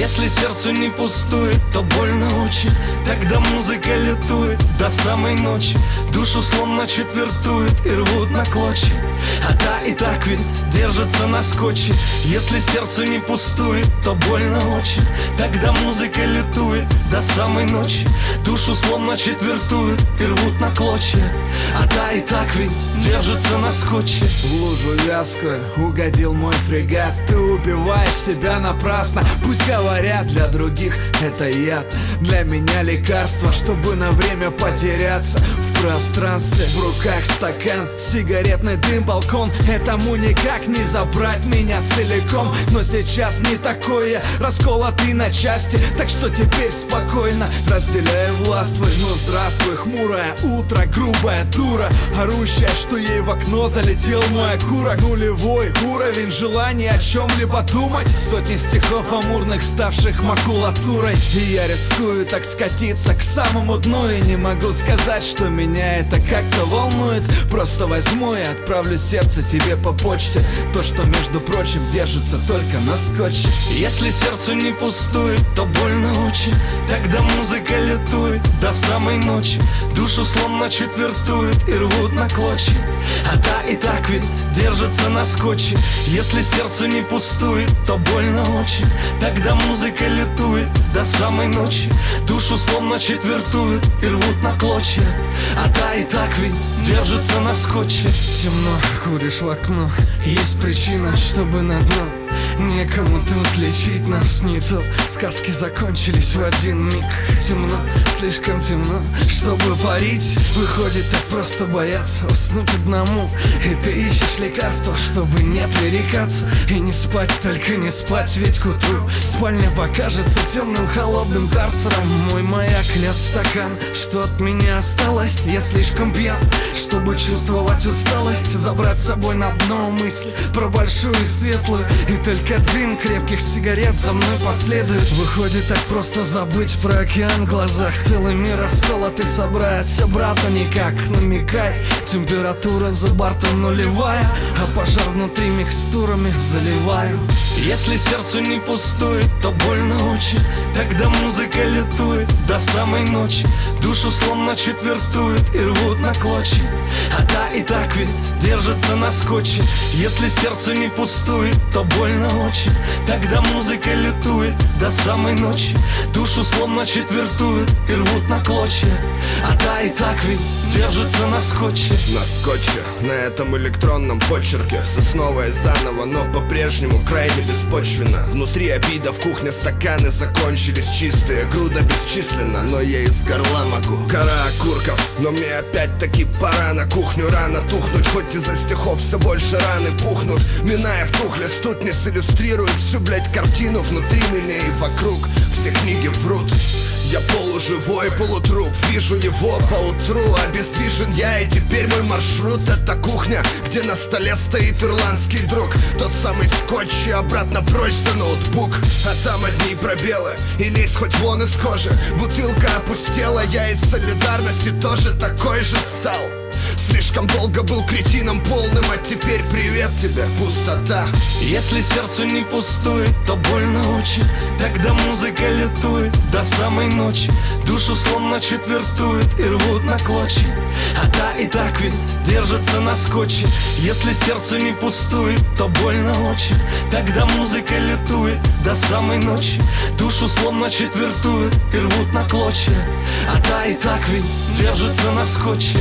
Если сердце не пустует, то больно очень. Тогда музыка летует до самой ночи. Душу словно четвертует и рвут на клочья. А та и так ведь держится на скотче. Если сердце не пустует, то больно очень. Тогда музыка летует до самой ночи. Душу словно четвертует и рвут на клочья. А та и так ведь держится на скотче. В лужу вязкую угодил мой фрегат. Ты убиваешь себя напрасно. Пусть говорят для других это яд. Для меня лекарство, чтобы на время потеряться. В пространстве, в руках стакан Сигаретный дым, балкон. Этому никак не забрать меня целиком. Но сейчас не такое Расколотый на части. Так что теперь спокойно Разделяя властвуй Ну здравствуй, хмурое утро Грубая дура. Орущая, что ей в окно залетел мой окурок. Нулевой уровень желания о чем-либо думать. Сотни стихов амурных, ставших макулатурой. И я рискую так скатиться к самому дну. И не могу сказать, что меня это как-то волнует. Просто возьму и отправлю сердце тебе по почте. То, что, между прочим, держится только на скотче. Если сердце не пустует, то больно очень. Тогда музыка летует до самой ночи. Душу словно четвертует и рвут на клочья. А та и так ведь держится на скотче. Если сердце не пустует, то больно очень. Тогда музыка летует до самой ночи. Душу словно четвертует и рвут на клочья А та и так ведь держится на скотче. Темно, куришь в окно. Есть причина, чтобы на дно. Некому тут лечить нас не то. Сказки закончились в один миг. Темно, слишком темно, чтобы парить. Выходит так просто бояться уснуть одному. И ты ищешь лекарства, чтобы не пререкаться. И не спать, только не спать, ведь к утру Спальня покажется темным холодным карцером. Мой маяк лед стакан, что от меня осталось? Я слишком пьян, чтобы чувствовать усталость. Забрать с собой на дно мысли про большую и светлую. И только дым крепких сигарет за мной последует. Выходит так просто забыть про океан в глазах Целый мир расколотый собрать. Все брату никак намекай Температура за бортом нулевая А пожар внутри микстурами заливаю. Если сердце не пустует, то больно очень. Тогда музыка летует до самой ночи. Душу словно четвертует и рвут на клочья. А та и так ведь держится на скотче. Если сердце не пустует, то больно очень. Тогда музыка летует до самой ночи. Душу словно четвертует и рвут на клочья. А та и так ведь держится на скотче. На скотче, на этом электронном почерке. Все снова и заново, но по-прежнему крайне беспочвенно. Внутри обида, в кухне стаканы закончились чистые. Груда бесчисленна, но я из горла могу. Гора окурков, но мне опять-таки пора на кухню. Рано тухнуть, хоть из-за стихов все больше раны пухнут. Миная в тухле стутни иллюстрирует всю, блядь, картину. Внутри меня и вокруг, все книги врут я полуживой полутруп Вижу его поутру Обездвижен я и теперь мой маршрут Это кухня, где на столе стоит ирландский друг. Тот самый скотч и обратно прочь за ноутбук. А там одни пробелы И лезь хоть вон из кожи. Бутылка опустела Я из солидарности тоже такой же стал Слишком долго был кретином полным, а теперь привет тебе, пустота. Если сердце не пустует, то больно очень. Тогда музыка летует до самой ночи. Душу словно четвертует и рвут на клочья. А та и так ведь держится на скотче. Если сердце не пустует, то больно очень. Тогда музыка летует до самой ночи. Душу словно четвертует и рвут на клочья. А та и так ведь держится на скотче